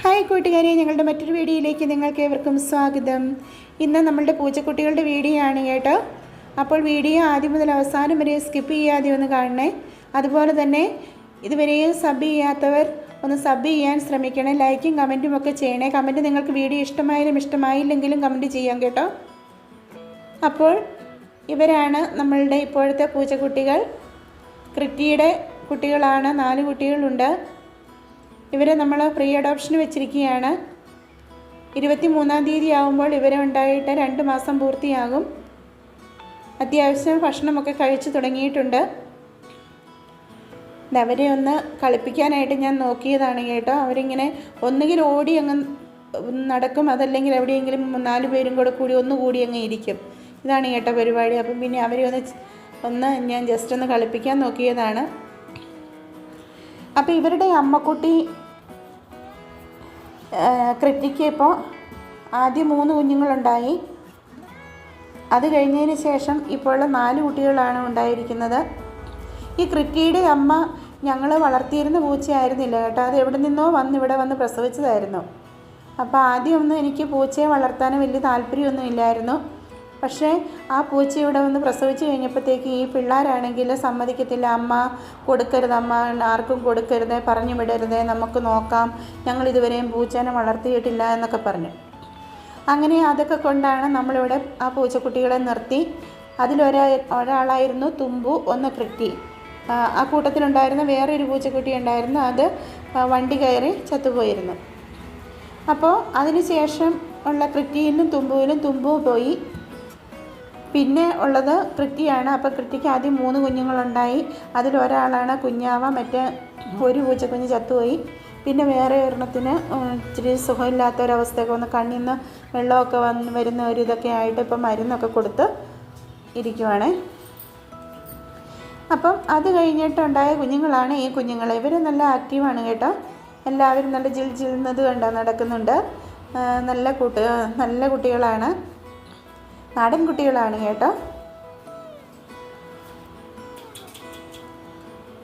Hi കൂട്ടുകാരെ ഞങ്ങളുടെ മറ്റൊരു വീഡിയോയിലേക്ക് നിങ്ങൾക്ക് ഏവർക്കും സ്വാഗതം. ഇന്ന് നമ്മളുടെ പൂച്ചക്കുട്ടികളുടെ വീഡിയോ ആണ് കേട്ടോ. അപ്പോൾ വീഡിയോ ആദ്യം മുതൽ അവസാനം വരെ സ്കിപ്പ് ചെയ്യാതെ ഒന്ന് കാണണേ. അതുപോലെ തന്നെ ഇതുവരെയും സബ് ചെയ്യാത്തവർ ഒന്ന് സബ് ചെയ്യാൻ ശ്രമിക്കണേ. ലൈക്കും കമന്റും ഒക്കെ ചെയ്യണേ. കമന്റ് നിങ്ങൾക്ക് വീഡിയോ ഇഷ്ടമായാലും ഇഷ്ടമായില്ലെങ്കിലും കമന്റ് ചെയ്യാം കേട്ടോ. അപ്പോൾ ഇവരാണ് നമ്മളുടെ ഇപ്പോഴത്തെ പൂച്ചക്കുട്ടികൾ ക്രിറ്റിയുടെ കുട്ടികളാണ്. നാല് കുട്ടികളുണ്ട്. ഇവരെ നമ്മൾ പ്രീ അഡോപ്ഷന് വെച്ചിരിക്കുകയാണ്. ഇരുപത്തി മൂന്നാം തീയതി ആകുമ്പോൾ ഇവരെ ഉണ്ടായിട്ട് രണ്ട് മാസം പൂർത്തിയാകും. അത്യാവശ്യം ഭക്ഷണമൊക്കെ കഴിച്ചു തുടങ്ങിയിട്ടുണ്ട്. അവരെ ഒന്ന് കളിപ്പിക്കാനായിട്ട് ഞാൻ നോക്കിയതാണ് കേട്ടോ. അവരിങ്ങനെ ഒന്നുകിൽ ഓടി അങ്ങ് നടക്കും അതല്ലെങ്കിൽ എവിടെയെങ്കിലും നാല് പേരും കൂടെ കൂടി ഒന്ന് കൂടി അങ്ങ് ഇരിക്കും. ഇതാണ് കേട്ടോ പരിപാടി. അപ്പം പിന്നെ അവരെ ഒന്ന് ഒന്ന് ഞാൻ ജസ്റ്റ് ഒന്ന് കളിപ്പിക്കാൻ നോക്കിയതാണ്. അപ്പോൾ ഇവരുടെ അമ്മക്കുട്ടി കൃത്യയ്ക്ക് ഇപ്പോൾ ആദ്യം മൂന്ന് കുഞ്ഞുങ്ങളുണ്ടായി. അത് കഴിഞ്ഞതിന് ശേഷം ഇപ്പോൾ നാല് കുട്ടികളാണ് ഉണ്ടായിരിക്കുന്നത്. ഈ കൃത്യയുടെ അമ്മ ഞങ്ങൾ വളർത്തിയിരുന്ന പൂച്ചയായിരുന്നില്ല കേട്ടോ. അത് എവിടെ നിന്നോ വന്ന് ഇവിടെ വന്ന് പ്രസവിച്ചതായിരുന്നു. അപ്പോൾ ആദ്യമൊന്നും എനിക്ക് പൂച്ചയെ വളർത്താൻ വലിയ താല്പര്യമൊന്നും ഇല്ലായിരുന്നു. പക്ഷേ ആ പൂച്ച ഇവിടെ വന്ന് പ്രസവിച്ച് കഴിഞ്ഞപ്പോഴത്തേക്ക് ഈ പിള്ളേരാണെങ്കിൽ സമ്മതിക്കത്തില്ല. അമ്മ കൊടുക്കരുത് അമ്മ ആർക്കും കൊടുക്കരുത് പറഞ്ഞു വിടരുത് നമുക്ക് നോക്കാം. ഞങ്ങൾ ഇതുവരെയും പൂച്ചേനെ വളർത്തിയിട്ടില്ല എന്നൊക്കെ പറഞ്ഞു. അങ്ങനെ അതൊക്കെ കൊണ്ടാണ് നമ്മളിവിടെ ആ പൂച്ചക്കുട്ടികളെ നിർത്തി. അതിലൊരാ ഒരാളായിരുന്നു തുമ്പു ഒന്ന് ക്രിക്കി ആ, കൂട്ടത്തിലുണ്ടായിരുന്ന വേറൊരു പൂച്ചക്കുട്ടി ഉണ്ടായിരുന്നു. അത് വണ്ടി കയറി ചത്തുപോയിരുന്നു. അപ്പോൾ അതിന് ശേഷം ഉള്ള ക്രിക്കിയിലും തുമ്പുവിലും തുമ്പു പോയി. പിന്നെ ഉള്ളത് കൃറ്റിയാണ് അപ്പോൾ കൃറ്റിക്ക് ആദ്യം മൂന്ന് കുഞ്ഞുങ്ങളുണ്ടായി. അതിലൊരാളാണ് കുഞ്ഞാവ. മറ്റേ ഒരു പൂച്ചക്കുഞ്ഞ് ചത്തുപോയി. പിന്നെ വേറെ ഒരെണ്ണത്തിന് ഇച്ചിരി സുഖമില്ലാത്ത ഒരവസ്ഥയൊക്കെ വന്ന് കണ്ണിൽ നിന്ന് വെള്ളമൊക്കെ വന്ന് വരുന്ന ഒരു ഇതൊക്കെ ആയിട്ട് ഇപ്പം മരുന്നൊക്കെ കൊടുത്ത് ഇരിക്കുവാണേ. അപ്പം അത് കഴിഞ്ഞിട്ടുണ്ടായ കുഞ്ഞുങ്ങളാണ് ഈ കുഞ്ഞുങ്ങൾ ഇവർ നല്ല ആക്റ്റീവാണ് കേട്ടോ. എല്ലാവരും നല്ല ജിൽ ജിൽന്നത് കണ്ടോ നടക്കുന്നുണ്ട്. നല്ല കുട്ടി നല്ല കുട്ടികളാണ്. നാടൻ കുട്ടികളാണ് കേട്ടോ.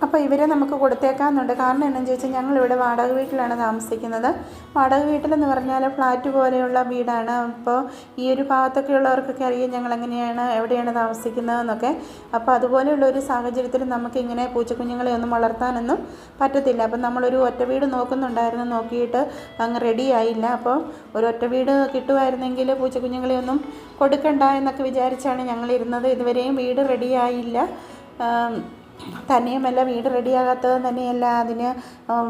അപ്പോൾ ഇവരെ നമുക്ക് കൊടുത്തേക്കാമെന്നുണ്ട് കാരണം എന്താണെന്ന് ചോദിച്ചാൽ ഞങ്ങളിവിടെ വാടക വീട്ടിലാണ് താമസിക്കുന്നത്. വാടക വീട്ടിലെന്ന് പറഞ്ഞാൽ ഫ്ലാറ്റ് പോലെയുള്ള വീടാണ്. അപ്പോൾ ഈ ഒരു ഭാഗത്തൊക്കെ ഉള്ളവർക്കൊക്കെ അറിയാം ഞങ്ങൾ എങ്ങനെയാണ് എവിടെയാണ് താമസിക്കുന്നതെന്നൊക്കെ. അപ്പോൾ അതുപോലെയുള്ള ഒരു സാഹചര്യത്തിൽ നമുക്ക് ഇങ്ങനെ പൂച്ചക്കുഞ്ഞുങ്ങളെ ഒന്നും വളർത്താനൊന്നും പറ്റത്തില്ല. അപ്പം നമ്മളൊരു ഒറ്റ വീട് നോക്കുന്നുണ്ടായിരുന്നു നോക്കിയിട്ട് അങ്ങ് റെഡി ആയില്ല. അപ്പോൾ ഒരു ഒറ്റ വീട് കിട്ടുമായിരുന്നെങ്കിൽ പൂച്ചക്കുഞ്ഞുങ്ങളെ ഒന്നും കൊടുക്കണ്ട എന്നൊക്കെ വിചാരിച്ചാണ് ഞങ്ങളിരുന്നത്. ഇതുവരെയും വീട് റെഡിയായില്ല തന്നെയുമല്ല വീട് റെഡിയാകാത്തത് തന്നെയല്ല. അതിന്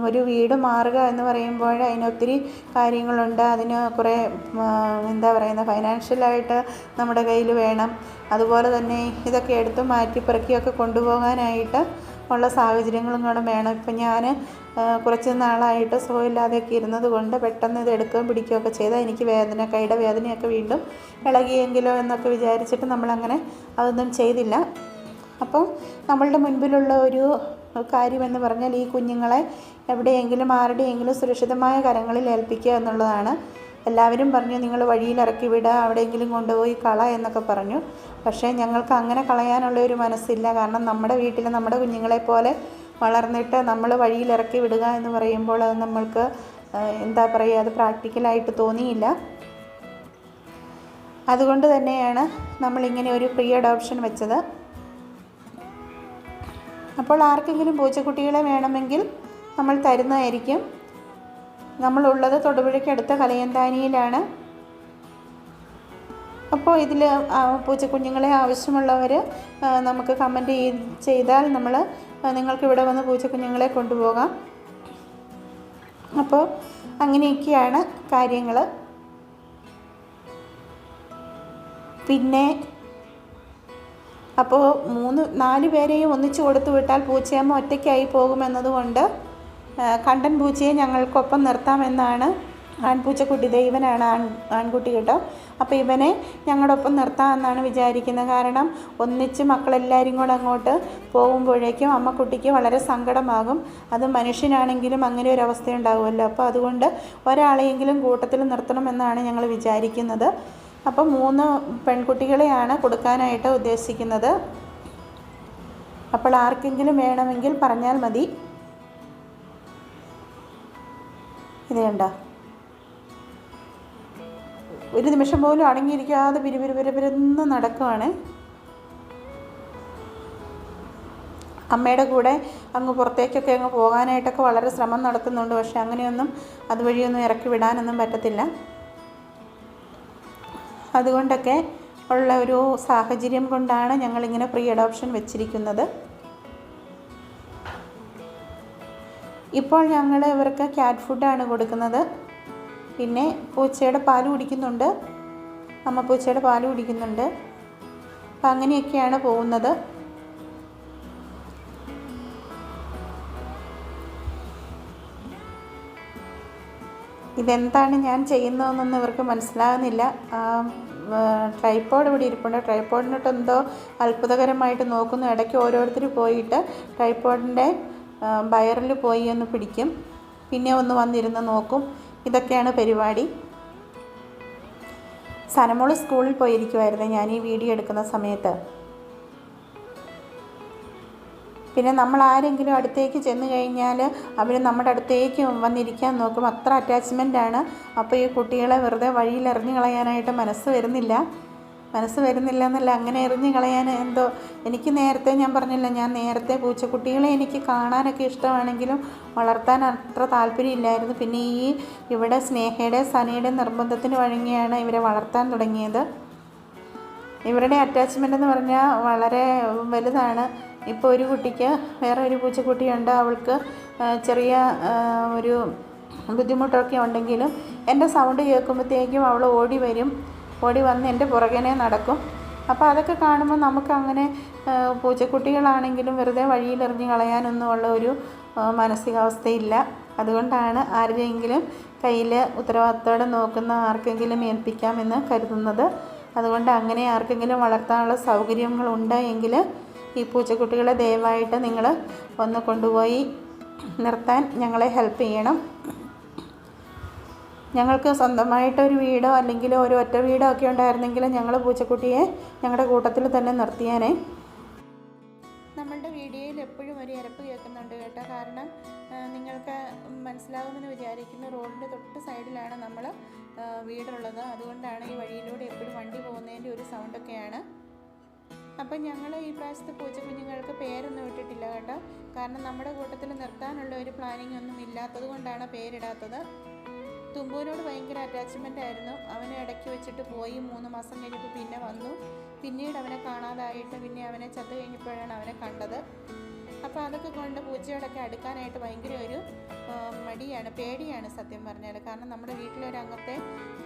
ഒരു വീട് മാറുക എന്ന് പറയുമ്പോൾ അതിനൊത്തിരി കാര്യങ്ങളുണ്ട്. അതിന് കുറേ എന്താ പറയുന്നത് ഫൈനാൻഷ്യലായിട്ട് നമ്മുടെ കയ്യിൽ വേണം. അതുപോലെ തന്നെ ഇതൊക്കെ എടുത്ത് മാറ്റി പെറുക്കിയൊക്കെ കൊണ്ടുപോകാനായിട്ട് ഉള്ള സാഹചര്യങ്ങളും കൂടെ വേണം. ഇപ്പം ഞാൻ കുറച്ച് നാളായിട്ട് സുഖമില്ലാതെയൊക്കെ ഇരുന്നത് കൊണ്ട് പെട്ടെന്ന് ഇത് എടുക്കുകയും പിടിക്കുകയൊക്കെ ചെയ്താൽ എനിക്ക് വേദന കൈയുടെ വേദനയൊക്കെ വീണ്ടും ഇളകിയെങ്കിലോ എന്നൊക്കെ വിചാരിച്ചിട്ട് നമ്മളങ്ങനെ അതൊന്നും ചെയ്തില്ല. അപ്പം നമ്മളുടെ മുൻപിലുള്ള ഒരു കാര്യമെന്ന് പറഞ്ഞാൽ ഈ കുഞ്ഞുങ്ങളെ എവിടെയെങ്കിലും ആരുടെയെങ്കിലും സുരക്ഷിതമായ കരങ്ങളിൽ ഏൽപ്പിക്കുക എന്നുള്ളതാണ്. എല്ലാവരും പറഞ്ഞു നിങ്ങൾ വഴിയിൽ ഇറക്കി വിടുക അവിടെയെങ്കിലും കൊണ്ടുപോയി കള എന്നൊക്കെ പറഞ്ഞു. പക്ഷേ ഞങ്ങൾക്ക് അങ്ങനെ കളയാനുള്ള ഒരു മനസ്സില്ല. കാരണം നമ്മുടെ വീട്ടിൽ നമ്മുടെ കുഞ്ഞുങ്ങളെ പോലെ വളർന്നിട്ട് നമ്മൾ വഴിയിൽ ഇറക്കി വിടുക എന്ന് പറയുമ്പോൾ അത് നമ്മൾക്ക് എന്താ പറയുക അത് പ്രാക്ടിക്കലായിട്ട് തോന്നിയില്ല. അതുകൊണ്ട് തന്നെയാണ് നമ്മളിങ്ങനെ ഒരു പ്രീ അഡോപ്ഷൻ വെച്ചത്. അപ്പോൾ ആർക്കെങ്കിലും പൂച്ചക്കുട്ടികളെ വേണമെങ്കിൽ നമ്മൾ തരുന്നതായിരിക്കും. നമ്മളുള്ളത് തൊടുപുഴയ്ക്ക് അടുത്ത കലയന്താനിയിലാണ്. അപ്പോൾ ഇതിൽ പൂച്ചക്കുഞ്ഞുങ്ങളെ ആവശ്യമുള്ളവർ നമുക്ക് കമന്റ് ചെയ്താൽ നമ്മൾ നിങ്ങൾക്ക് ഇവിടെ വന്ന് പൂച്ചക്കുഞ്ഞുങ്ങളെ കൊണ്ടുപോകാം. അപ്പോൾ അങ്ങനെയൊക്കെയാണ് കാര്യങ്ങൾ. പിന്നെ അപ്പോൾ മൂന്ന് നാല് പേരെയും ഒന്നിച്ചു കൊടുത്തു വിട്ടാൽ പൂച്ചയമ്മ ഒറ്റയ്ക്കായി പോകുമെന്നതുകൊണ്ട് കണ്ടൻ പൂച്ചയെ ഞങ്ങൾക്കൊപ്പം നിർത്താമെന്നാണ് ആൺപൂച്ചക്കുട്ടി ദൈവനാണ് ആൺ ആൺകുട്ടി കേട്ടോ. അപ്പോൾ ഇവനെ ഞങ്ങളുടെ ഒപ്പം നിർത്താമെന്നാണ് വിചാരിക്കുന്നത്. കാരണം ഒന്നിച്ച് മക്കളെല്ലാവരും കൂടെ അങ്ങോട്ട് പോകുമ്പോഴേക്കും അമ്മക്കുട്ടിക്ക് വളരെ സങ്കടമാകും. അത് മനുഷ്യനാണെങ്കിലും അങ്ങനെ ഒരു അവസ്ഥ ഉണ്ടാകുമല്ലോ അപ്പോൾ അതുകൊണ്ട് ഒരാളെയെങ്കിലും കൂട്ടത്തിൽ നിർത്തണമെന്നാണ് ഞങ്ങൾ വിചാരിക്കുന്നത്. അപ്പോൾ മൂന്ന് പെൺകുട്ടികളെയാണ് കൊടുക്കാനായിട്ട് ഉദ്ദേശിക്കുന്നത്. അപ്പോൾ ആർക്കെങ്കിലും വേണമെങ്കിൽ പറഞ്ഞാൽ മതി. ഇത് ഒരു നിമിഷം പോലും അടങ്ങിയിരിക്കാതെ പിരിപിരി പിരിപിരുന്ന് നടക്കുവാണ്. അമ്മയുടെ കൂടെ അങ്ങ് പുറത്തേക്കൊക്കെ അങ്ങ് പോകാനായിട്ടൊക്കെ വളരെ ശ്രമം നടത്തുന്നുണ്ട്. പക്ഷെ അങ്ങനെയൊന്നും അതുവഴിയൊന്നും ഇറക്കി വിടാനൊന്നും പറ്റത്തില്ല. അതുകൊണ്ടൊക്കെ ഉള്ള ഒരു സാഹചര്യം കൊണ്ടാണ് ഞങ്ങളിങ്ങനെ പ്രീ അഡോപ്ഷൻ വെച്ചിരിക്കുന്നത്. ഇപ്പോൾ ഞങ്ങൾ ഇവർക്ക് ക്യാറ്റ് ഫുഡാണ് കൊടുക്കുന്നത്. പിന്നെ പൂച്ചയുടെ പാൽ കുടിക്കുന്നുണ്ട്. അമ്മ പൂച്ചയുടെ പാൽ കുടിക്കുന്നുണ്ട്. അപ്പം അങ്ങനെയൊക്കെയാണ് പോകുന്നത്. ഇതെന്താണ് ഞാൻ ചെയ്യുന്നതെന്നൊന്നും ഇവർക്ക് മനസ്സിലാകുന്നില്ല. ട്രൈപ്പോഡ് ഇവിടെ ഇരിപ്പുണ്ട്. ട്രൈപ്പോഡിനോട്ട് എന്തോ അത്ഭുതകരമായിട്ട് നോക്കുന്നു. ഇടയ്ക്ക് ഓരോരുത്തർ പോയിട്ട് ട്രൈപ്പോഡിന്റെ ബയറിൽ പോയി ഒന്ന് പിടിക്കും. പിന്നെ ഒന്ന് വന്നിരുന്ന് നോക്കും. ഇതൊക്കെയാണ് പരിപാടി. സനമോൾ സ്കൂളിൽ പോയിരിക്കുമായിരുന്നു ഞാൻ ഈ വീഡിയോ എടുക്കുന്ന സമയത്ത്. പിന്നെ നമ്മൾ ആരെങ്കിലും അടുത്തേക്ക് ചെന്ന് കഴിഞ്ഞാൽ അവർ നമ്മുടെ അടുത്തേക്ക് വന്നിരിക്കാൻ നോക്കും. അത്ര അറ്റാച്ച്മെന്റ് ആണ്. അപ്പോൾ ഈ കുട്ടികളെ വെറുതെ വഴിയിൽ എറിഞ്ഞു കളയാനായിട്ട് മനസ്സ് വരുന്നില്ല. മനസ്സ് വരുന്നില്ല എന്നല്ല അങ്ങനെ എറിഞ്ഞു കളയാൻ എന്തോ. എനിക്ക് നേരത്തെ ഞാൻ പറഞ്ഞില്ല ഞാൻ നേരത്തെ പൂച്ചക്കുട്ടികളെ എനിക്ക് കാണാനൊക്കെ ഇഷ്ടമാണെങ്കിലും വളർത്താൻ അത്ര താല്പര്യമില്ലായിരുന്നു. പിന്നെ ഈ ഇവിടെ സ്നേഹയുടെ സനയുടെ നിർബന്ധത്തിന് വഴങ്ങിയാണ് ഇവരെ വളർത്താൻ തുടങ്ങിയത്. ഇവരുടെ അറ്റാച്ച്മെന്റ് എന്ന് പറഞ്ഞാൽ വളരെ വലുതാണ്. ഇപ്പോൾ ഒരു കുട്ടിക്ക് വേറെ ഒരു പൂച്ചക്കുട്ടിയുണ്ട്. അവൾക്ക് ചെറിയ ഒരു ബുദ്ധിമുട്ടൊക്കെ ഉണ്ടെങ്കിലും എന്റെ സൗണ്ട് കേൾക്കുമ്പോഴത്തേക്കും അവൾ ഓടി വരും. ഓടി വന്ന് എന്റെ പുറകനെ നടക്കും. അപ്പോൾ അതൊക്കെ കാണുമ്പോൾ നമുക്ക് അങ്ങനെ പൂച്ചക്കുട്ടികളാണെങ്കിലും വെറുതെ വഴിയിലെറിഞ്ഞ് കളയാനൊന്നും ഉള്ള ഒരു മാനസികാവസ്ഥയില്ല. അതുകൊണ്ടാണ് ആരുടെയെങ്കിലും കയ്യിൽ ഉത്തരവാദിത്തോടെ നോക്കുന്ന ആർക്കെങ്കിലും ഏൽപ്പിക്കാമെന്ന് കരുതുന്നത്. അതുകൊണ്ട് അങ്ങനെ ആർക്കെങ്കിലും വളർത്താനുള്ള സൗകര്യങ്ങളുണ്ട് എങ്കിൽ ഈ പൂച്ചക്കുട്ടികളെ ദയവായിട്ട് നിങ്ങൾ ഒന്ന് കൊണ്ടുപോയി നിർത്താൻ ഞങ്ങളെ ഹെൽപ്പ് ചെയ്യണം. ഞങ്ങൾക്ക് സ്വന്തമായിട്ടൊരു വീടോ അല്ലെങ്കിൽ ഒരു ഒറ്റ വീടോ ഒക്കെ ഉണ്ടായിരുന്നെങ്കിൽ ഞങ്ങൾ പൂച്ചക്കുട്ടിയെ ഞങ്ങളുടെ കൂട്ടത്തിൽ തന്നെ നിർത്തിയാനേ. നമ്മളുടെ വീഡിയോയിൽ എപ്പോഴും ഒരു ഇരപ്പ് കേൾക്കുന്നുണ്ട് കേട്ടോ. കാരണം നിങ്ങൾക്ക് മനസ്സിലാകുമെന്ന് വിചാരിക്കുന്നു. റോഡിന്റെ തൊട്ട് സൈഡിലാണ് നമ്മൾ വീടുള്ളത്. അതുകൊണ്ടാണ് ഈ വഴിയിലൂടെ എപ്പോഴും വണ്ടി പോകുന്നതിന്റെ ഒരു സൗണ്ടൊക്കെയാണ് അപ്പം ഞങ്ങൾ ഈ പ്രാവശ്യത്തെ പൂച്ചക്കുഞ്ഞുങ്ങൾക്ക് പേരൊന്നും ഇട്ടിട്ടില്ല കേട്ടോ. കാരണം നമ്മുടെ കൂട്ടത്തിൽ നിർത്താനുള്ള ഒരു പ്ലാനിങ് ഒന്നും ഇല്ലാത്തത് കൊണ്ടാണ് പേരിടാത്തത്. തുമ്പുവിനോട് ഭയങ്കര അറ്റാച്ച്മെന്റ് ആയിരുന്നു. അവനെ ഇടയ്ക്ക് വെച്ചിട്ട് പോയി. മൂന്ന് മാസം കഴിഞ്ഞപ്പോൾ പിന്നെ വന്നു. പിന്നീട് അവനെ കാണാതായിട്ട് പിന്നെ അവനെ ചത്തു കഴിഞ്ഞപ്പോഴാണ് അവനെ കണ്ടത്. അപ്പോൾ അതൊക്കെ കൊണ്ട് പൂച്ചയോടൊക്കെ അടുക്കാനായിട്ട് ഭയങ്കര ഒരു മടിയാണ് പേടിയാണ് സത്യം പറഞ്ഞാൽ കാരണം നമ്മുടെ വീട്ടിലൊരു അംഗത്തെ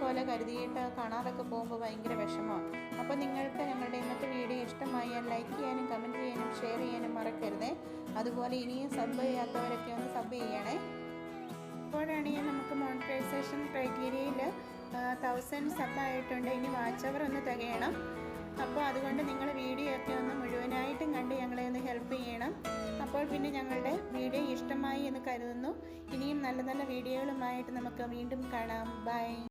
പോലെ കരുതിയിട്ട് കാണാതൊക്കെ പോകുമ്പോൾ ഭയങ്കര വിഷമമാണ് അപ്പോൾ നിങ്ങൾക്ക് ഞങ്ങളുടെ ഇന്നത്തെ വീഡിയോ ഇഷ്ടമായാൽ ലൈക്ക് ചെയ്യാനും കമന്റ് ചെയ്യാനും ഷെയർ ചെയ്യാനും മറക്കരുതേ. അതുപോലെ ഇനിയും സബ് ചെയ്യാത്തവരൊക്കെ ഒന്ന് സബ് ചെയ്യണേ. ഇപ്പോഴാണെങ്കിൽ നമുക്ക് മോണിറ്റൈസേഷൻ ക്രൈറ്റീരിയയിൽ തൗസൻഡ് സബ് ആയിട്ടുണ്ട്. ഇനി വാച്ച് അവർ ഒന്ന് തികയണം. അപ്പോൾ അതുകൊണ്ട് നിങ്ങൾ വീഡിയോ ഒക്കെ ഒന്ന് മുഴുവനായിട്ടും കണ്ട് ഞങ്ങളെ ഒന്ന് ഹെൽപ്പ് ചെയ്യണം. അപ്പോൾ പിന്നെ ഞങ്ങളുടെ വീഡിയോ ഇഷ്ടമായി എന്ന് കരുതുന്നു. ഇനിയും നല്ല നല്ല വീഡിയോകളുമായിട്ട് നമുക്ക് വീണ്ടും കാണാം. ബൈ